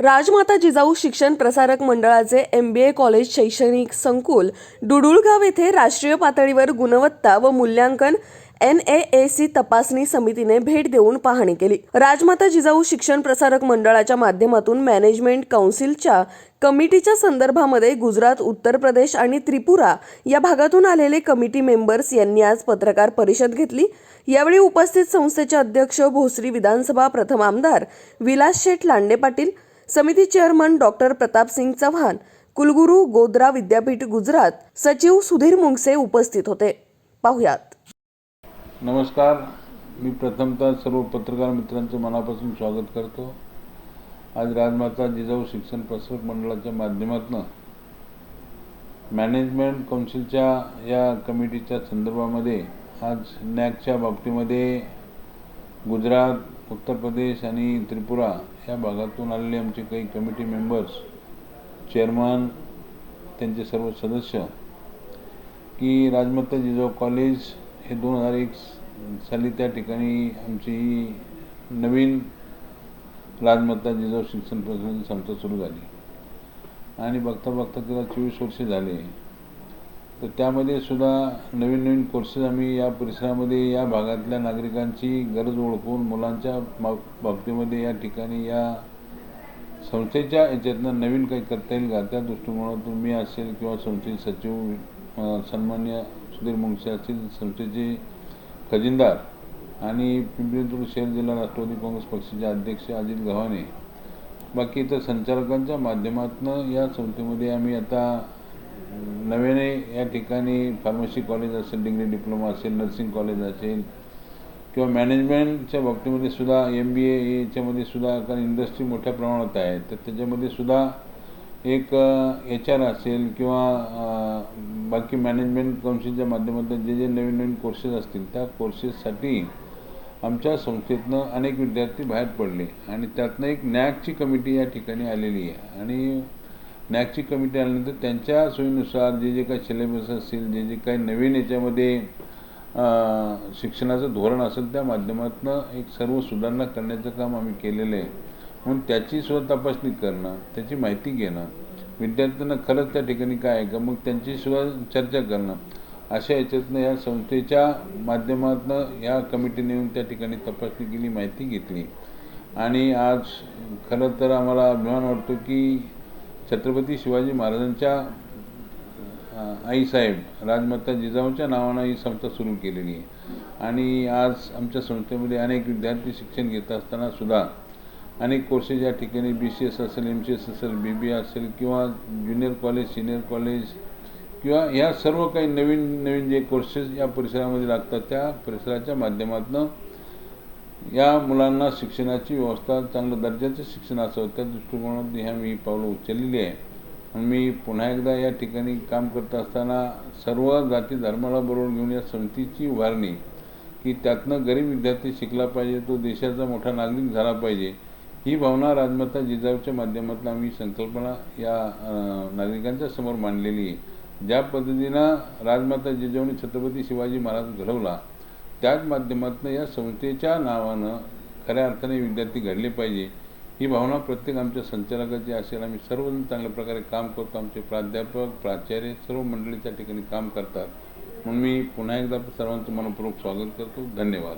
राजमाता जिजाऊ शिक्षण प्रसारक मंडळाचे एम बी ए कॉलेज शैक्षणिक संकुल डुडुळगाव येथे राष्ट्रीय पातळीवर गुणवत्ता व मूल्यांकन एन ए ए सी तपासणी समितीने भेट देऊन पाहणी केली. राजमाता जिजाऊ शिक्षण प्रसारक मंडळाच्या माध्यमातून मॅनेजमेंट काउन्सिलच्या कमिटीच्या संदर्भामध्ये गुजरात उत्तर प्रदेश आणि त्रिपुरा या भागातून आलेले कमिटी मेंबर्स यांनी आज पत्रकार परिषद घेतली. यावेळी उपस्थित संस्थेचे अध्यक्ष भोसरी विधानसभा प्रथम आमदार विलास शेठ लांडे पाटील समिती चेअरमन डॉक्टर प्रतापसिंग चव्हाण कुलगुरू गोद्रा विद्यापीठ गुजरात सचिव सुधीर मुंगसे उपस्थित होते. पाहुयात. नमस्कार. मी प्रथमतः सर्व पत्रकार मित्रांचं मनापासून स्वागत करतो. आज राजमाता जिजाऊ शिक्षण प्रसारक मंडळाच्या माध्यमातून मॅनेजमेंट काउन्सिलच्या या कमिटीच्या संदर्भामध्ये आज नॅकच्या बाबतीमध्ये गुजरात उत्तर प्रदेश आणि त्रिपुरा या भागातून आलेले आमचे काही कमिटी मेंबर्स चेअरमन त्यांचे सर्व सदस्य की राजमाता जिजाऊ कॉलेज हे दोन हजार एक साली त्या ठिकाणी आमची नवीन राजमाता जिजाऊ शिक्षण प्रसारणाची संस्था सुरू झाली. आणि बघता बघता तिला चोवीस वर्षे झाले. तर त्यामध्ये सुद्धा नवीन नवीन कोर्सेस आम्ही या परिसरामध्ये या भागातल्या नागरिकांची गरज ओळखून मुलांच्या बाब बाबतीमध्ये या ठिकाणी या संस्थेच्या याच्यातनं नवीन काही करता येईल का? त्या दृष्टिकोनातून मी असेल किंवा संस्थेचे सचिव सन्मान्य सुधीर मुंगसे असतील संस्थेचे खजिनदार आणि पिंपरी शहर जिल्हा राष्ट्रवादी काँग्रेस पक्षाचे अध्यक्ष अजित गव्हाणे बाकी इतर संचालकांच्या माध्यमातून या संस्थेमध्ये आम्ही आता नव्याने या ठिकाणी फार्मसी कॉलेज असेल डिग्री डिप्लोमा असेल नर्सिंग कॉलेज असेल किंवा मॅनेजमेंटच्या बाबतीमध्ये सुद्धा एम बी ए सुद्धा कारण इंडस्ट्री मोठ्या प्रमाणात आहे तर त्याच्यामध्ये सुद्धा एक एच आर असेल किंवा बाकी मॅनेजमेंट काउन्सिलच्या माध्यमातून जे जे नवीन नवीन कोर्सेस असतील त्या कोर्सेससाठी आमच्या संस्थेतनं अनेक विद्यार्थी बाहेर पडले. आणि त्यातनं एक नॅकची कमिटी या ठिकाणी आलेली आहे. आणि नॅकची कमिटी आल्यानंतर त्यांच्या सोयीनुसार जे जे काही सिलेबस असतील जे जे काही नवीन याच्यामध्ये शिक्षणाचं धोरण असेल त्या माध्यमातून एक सर्व सुधारणा करण्याचं काम आम्ही केलेलं आहे. म्हणून त्याची सुद्धा तपासणी करणं त्याची माहिती घेणं विद्यार्थ्यांना खरंच त्या ठिकाणी काय आहे का मग त्यांची सुद्धा चर्चा करणं अशा याच्यातनं या संस्थेच्या माध्यमातून या कमिटीने येऊन त्या ठिकाणी तपासणी केली माहिती घेतली. आणि आज खरं तर आम्हाला अभिमान वाटतो की छत्रपती शिवाजी महाराजांच्या आईसाहेब राजमाता जिजाऊच्या नावानं ही संस्था सुरू केलेली आहे. आणि आज आमच्या संस्थेमध्ये अनेक विद्यार्थी शिक्षण घेत असताना सुद्धा अनेक कोर्सेस या ठिकाणी बी सी एस असेल एम सी एस असेल बी बी असेल किंवा ज्युनियर कॉलेज सिनियर कॉलेज किंवा ह्या सर्व काही नवीन नवीन जे कोर्सेस या परिसरामध्ये लागतात त्या परिसराच्या माध्यमातून या मुलांना शिक्षणाची व्यवस्था चांगलं दर्जाचं शिक्षण असावं त्या दृष्टिकोनातून ह्या मी पावलं उचललेली आहे. मी पुन्हा एकदा या ठिकाणी काम करत असताना सर्व जाती धर्माला बरोबर घेऊन या समितीची उभारणी की त्यातनं गरीब विद्यार्थी शिकला पाहिजे तो देशाचा मोठा नागरिक झाला पाहिजे ही भावना राजमाता जिजाऊच्या माध्यमातून आम्ही संकल्पना या नागरिकांच्या समोर मांडलेली आहे. ज्या पद्धतीनं राजमाता जिजाऊने छत्रपती शिवाजी महाराज घडवला त्याच माध्यमातून या संस्थेच्या नावानं खऱ्या अर्थाने विद्यार्थी घडले पाहिजे. ही भावना प्रत्येक आमच्या संचालकाची असेल. आम्ही सर्वजण चांगल्या प्रकारे काम करतो. आमचे प्राध्यापक प्राचार्य सर्व मंडळी त्या ठिकाणी काम करतात. म्हणून मी पुन्हा एकदा सर्वांचं मनपूर्वक स्वागत करतो. धन्यवाद.